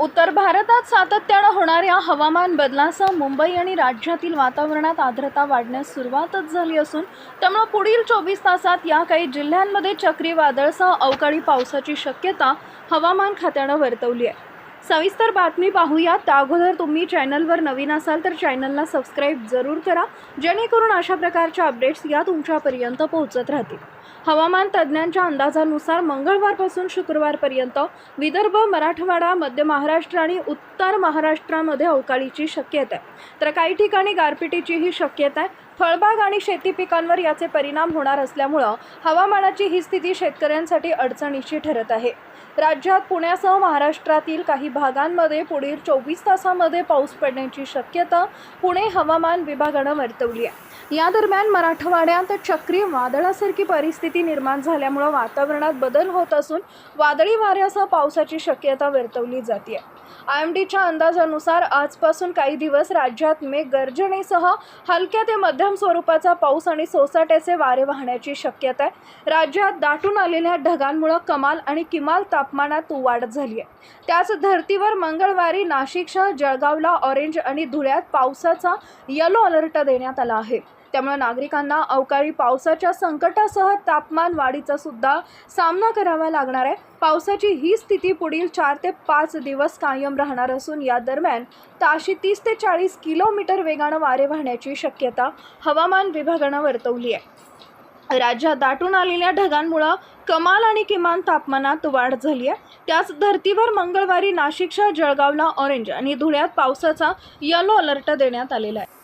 उत्तर भारतात सातत्यानं होणाऱ्या हवामान बदलासह मुंबई आणि राज्यातील वातावरणात आर्द्रता वाढण्यास सुरुवातच झाली असून त्यामुळे पुढील चोवीस तासात या काही जिल्ह्यांमध्ये चक्रीवादळसह अवकाळी पावसाची शक्यता हवामान खात्यानं वर्तवली आहे. सविस्तर बातमी पाहूया त्या अगोदर तुम्ही चॅनलवर नवीन असाल तर चॅनलला सबस्क्राईब जरूर करा. जेणेकरून अशा प्रकारच्या अपडेट्स या तुमच्यापर्यंत पोहोचत राहतील. हवामान तज्ज्ञांच्या अंदाजानुसार मंगळवारपासून शुक्रवारपर्यंत विदर्भ मराठवाडा मध्य महाराष्ट्र आणि उत्तर महाराष्ट्रामध्ये अवकाळीची शक्यता आहे. तर काही ठिकाणी गारपिटीचीही शक्यता आहे. फळबाग आणि शेती पिकांवर याचे परिणाम होणार असल्यामुळं हवामानाची ही स्थिती शेतकऱ्यांसाठी अडचणीची ठरत आहे. राज्यात पुण्यासह महाराष्ट्रातील काही भागांमध्ये पुढील चोवीस तासामध्ये पाऊस पडण्याची शक्यता पुणे हवामान विभागानं वर्तवली आहे. या दरम्यान मराठवाड्यात चक्री वादळासारखी परिस्थिती निर्माण झाल्यामुळं वातावरणात बदल होत असून वादळी वाऱ्यासह पावसाची शक्यता वर्तवली जाते. आय एम डीच्या अंदाजानुसार आजपासून काही दिवस राज्यात मेघगर्जनेसह हलक्या ते मध्यम स्वरूपाचा पाऊस आणि सोसाट्याचे वारे वाहण्याची शक्यता आहे. राज्यात दाटून आलेल्या ढगांमुळं कमाल आणि किमाल तापमानात वाढ झाली आहे त्याच धर्तीवर मंगळवारी नाशिकसह जळगावला ऑरेंज आणि धुळ्यात पावसाचा येलो अलर्ट देण्यात आला आहे. त्यामुळे नागरिकांना अवकाळी पावसाच्या संकटासह तापमान वाढीचा सुद्धा सामना करावा लागणार आहे. पावसाची ही स्थिती पुढील चार ते पाच दिवस कायम राहणार असून या दरम्यान ताशी तीस ते चाळीस किलोमीटर वेगानं वारे वाहण्याची शक्यता हवामान विभागानं वर्तवली आहे. राज्यात दाटून आलेल्या ढगांमुळं कमाल आणि किमान तापमानात वाढ झाली आहे. त्याच धर्तीवर मंगळवारी नाशिकच्या जळगावला ऑरेंज आणि धुळ्यात पावसाचा येलो अलर्ट देण्यात आलेला आहे.